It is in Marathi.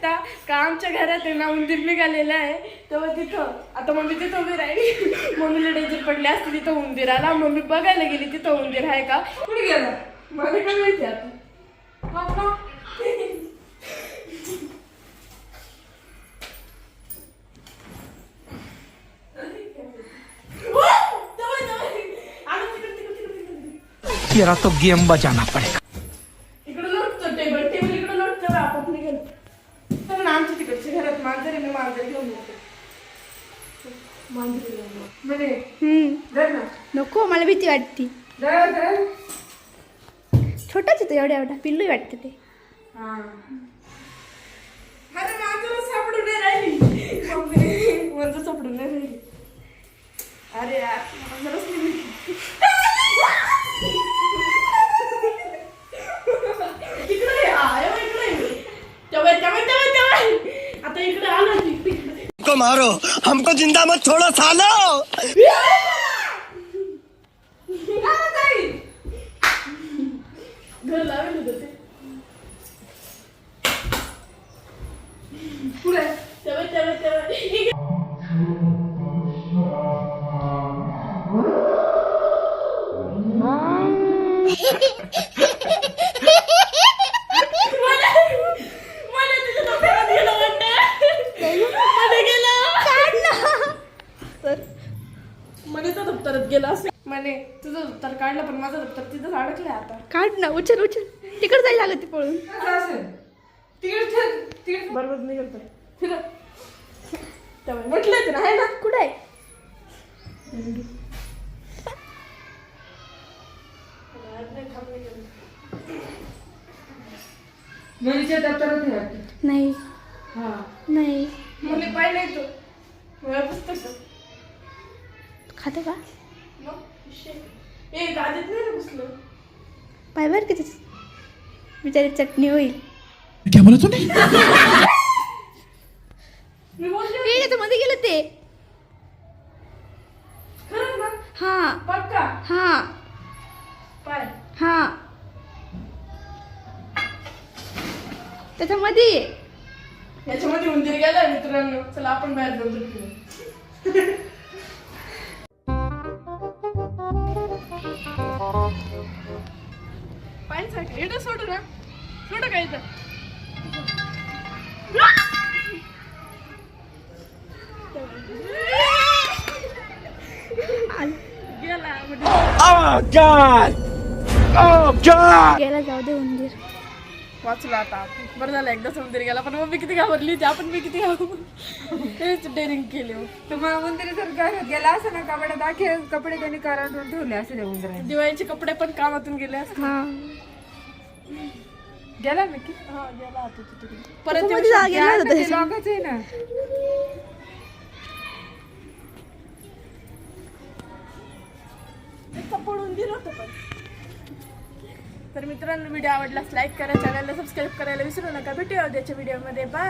शकता का आमच्या घरात आहे ना उंदीर निघालेला आहे. तेव्हा तिथं आता मम्मी तिथं उभी राहिली. मम्मीला डेंजर पडली असते तिथं उंदीर आला. मम्मी बघायला गेली तिथं उंदीर आहे का? कुठे गेला? मला काय माहिती आता. तेरा तो गेम बजाना पड़ेगा. आमच्या घरात मांजर आहे मी मांजर घेऊन येते. मांजर घेऊन ये. म्हणे हम्म. धर ना. नको मला भीती वाटते. धर धर. छोटाच येतो एवढ्या एवढा. पिल्लू वाटते ते. हा. अरे मांजर सापडून नाही राहिली. मम्मी मांजर सापडून नाही राहिली. अरे यार मांजरच नाही भेटली. इकडे ये, हा, एवढं इकडे ये. तेव्हा तेव्हा तेव्हा तेव्हा आता इकडे आलो इकडे हमको मारो। हमको जिंदा मत छोड़ो सालो घर लावेल होतं ते पुढे तेव्हा तेव्हा तेव्हा इकडे. मला मला तुझ्या डोक्यात गेलं वाटतं मध्ये गेलं तर मनीचा दप्तरात गेला असं म्हणे तुझं दप्तर काढलं पण माझं दप्तर तिथंच अडकलंय आता. काढ ना उचल उचल. तिकडे जायला लागत ते पळून. बरोबर म्हटलं ते ना आहे ना. कुठं आहे? मुलीच्या दप्तरात हे वाटतं. नाही. हा. नाही. मुली पाहिजे तो. पुस्तक खाते का. ए गादीत नाही रे बसलं पाय बर किती? बिचारी चटणी होईल. क्या बोला तूने मी बोलले हे त्याच्या मध्ये गेलं ते. ना हा. पक्का? हा. पाय. हा. त्याच्यामध्ये? ये. याच्यामध्ये उंदीर गेलाय मित्रांनो. चला आपण बाहेर जाऊन पाण्यासाठी एवढं सोडू ना सोडू काय इथं गेला म्हणजे Oh God! Oh God! गेला जाऊ दे उंदीर वाचला आता. बरं झालं एकदा समुद्र गेला पण मम्मी किती घाबरली होती. आपण मी किती घाबरली. तेच डेअरिंग केली मग. तुम्हाला उंदरी जर घरात गेला असं ना कपड्यात आखे कपडे त्यांनी कराडून ठेवले असे त्या उंदराने दिवाळीचे कपडे पण कामातून गेले असते. हा. गेला ना की हा गेला आता तो तिकडे. परत गेला होता ना इतकं पडून दिलं होतं पण तर मित्रांनो व्हिडिओ आवडल्यास लाईक करा चॅनलला सबस्क्राईब करायला विसरू नका. भेटूया उद्याच्या व्हिडिओमध्ये बाय